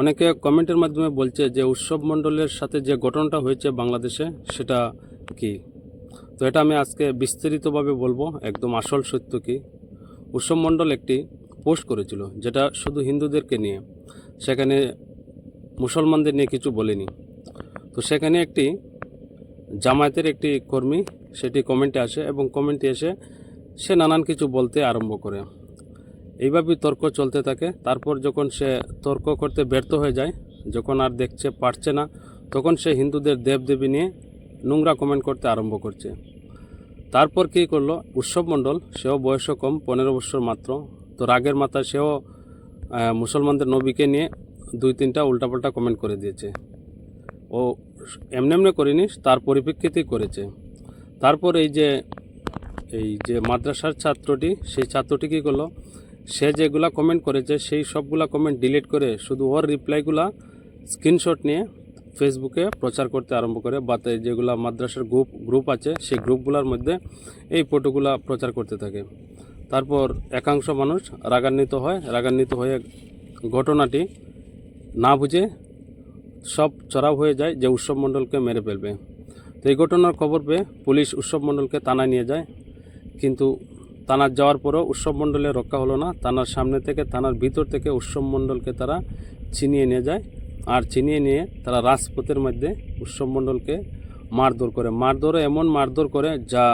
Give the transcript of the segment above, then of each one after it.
অনেকে কমেন্টের মাধ্যমে বলছে যে উৎসব মণ্ডলের সাথে যে ঘটনাটা হয়েছে বাংলাদেশে, সেটা কি? তো এটা আমি আজকে বিস্তারিতভাবে বলব, একদম আসল সত্য কি? উৎসব মণ্ডল একটি পোস্ট করেছিল, যেটা শুধু হিন্দুদেরকে নিয়ে, সেখানে মুসলমানদের নিয়ে কিছু বলেনি। তো সেখানে একটি জামায়াতের একটি কর্মী, সেটি কমেন্টে আসে এবং কমেন্টে এসে সে নানান কিছু বলতে আরম্ভ করে। এইভাবেই তর্ক চলতে থাকে। তারপর যখন সে তর্ক করতে ব্যর্থ হয়ে যায়, যখন আর দেখছে, পারছে না, তখন সে হিন্দুদের দেবদেবী নিয়ে নোংরা কমেন্ট করতে আরম্ভ করছে। তারপর কী করল? উৎসব মণ্ডল, সেও বয়সও কম, পনেরো বছর মাত্র। তো রাগের মাথায় সেও মুসলমানদের নবীকে নিয়ে দুই তিনটা উল্টাপাল্টা কমেন্ট করে দিয়েছে। ও এমনি এমনি করেনি, তার পরিপ্রেক্ষিতেই করেছে। তারপর এই যে এই যে মাদ্রাসার ছাত্রটি, সেই ছাত্রটি কী করল? সে যেগুলা কমেন্ট করেছে, সেই সবগুলা কমেন্ট ডিলিট করে শুধু ওর রিপ্লাইগুলা স্ক্রিনশট নিয়ে ফেসবুকে প্রচার করতে আরম্ভ করে। বা যেগুলা মাদ্রাসার গ্রুপ গ্রুপ আছে, সেই গ্রুপগুলোর মধ্যে এই ফটোগুলা প্রচার করতে থাকে। তারপর একাংশ মানুষ রাগান্বিত হয়, রাগান্বিত হয়ে ঘটনাটি না বুঝে সব চড়াও হয়ে যায় যে উৎসব মণ্ডলকে মেরে ফেলবে। তো এই ঘটনার খবর পেয়ে পুলিশ উৎসব মণ্ডলকে থানায় নিয়ে যায়, কিন্তু থানার যাওয়ার পরও উৎসব মণ্ডলে রক্ষা হলো না। থানার সামনে থেকে থানার ভিতর থেকে উৎসব মণ্ডলকে তারা ছিনিয়ে নিয়ে যায় আর ছিনিয়ে নিয়ে তারা রাজপথের মধ্যে উৎসব মণ্ডলকে মারধর করে। মারধরে এমন মারধর করে যা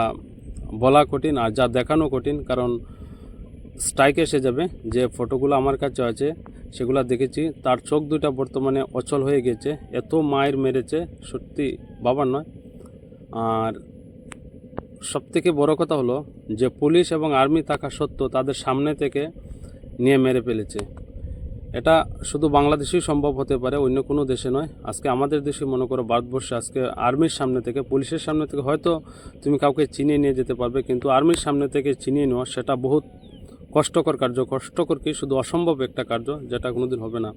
বলা কঠিন আর যা দেখানো কঠিন, কারণ স্ট্রাইক এসে যাবে। যে ফটোগুলো আমার কাছে আছে, সেগুলো দেখেছি। তার চোখ দুটা বর্তমানে অচল হয়ে গেছে এত মায়ের মেরেছে, সত্যি বাবার নয়। আর সবথেকে বড় কথা হলো যে পুলিশ এবং আর্মি থাকা সত্ত্বেও তাদের সামনে থেকে নিয়ে মেরে ফেলেছে। এটা শুধু বাংলাদেশেই সম্ভব হতে পারে, অন্য কোনো দেশে নয়। আজকে আমাদের দেশে মনে করো ভারতবর্ষে আজকে আর্মির সামনে থেকে, পুলিশের সামনে থেকে হয়তো তুমি কাউকে চিনিয়ে নিয়ে যেতে পারবে, কিন্তু আর্মির সামনে থেকে চিনিয়ে নেওয়া সেটা বহুত কষ্টকর কার্য। কষ্টকর কি? শুধু অসম্ভব একটা কার্য, যেটা কোনোদিন হবে না।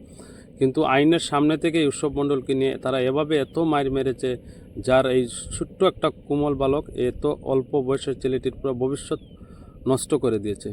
কিন্তু আইনের সামনে থেকে উৎসব মণ্ডলকে নিয়ে তারা এভাবে এত মার মেরেছে যার এই ছোট্ট একটা কোমল বালক এত অল্প বয়সের ছেলেটির পুরো ভবিষ্যৎ নষ্ট করে দিয়েছে।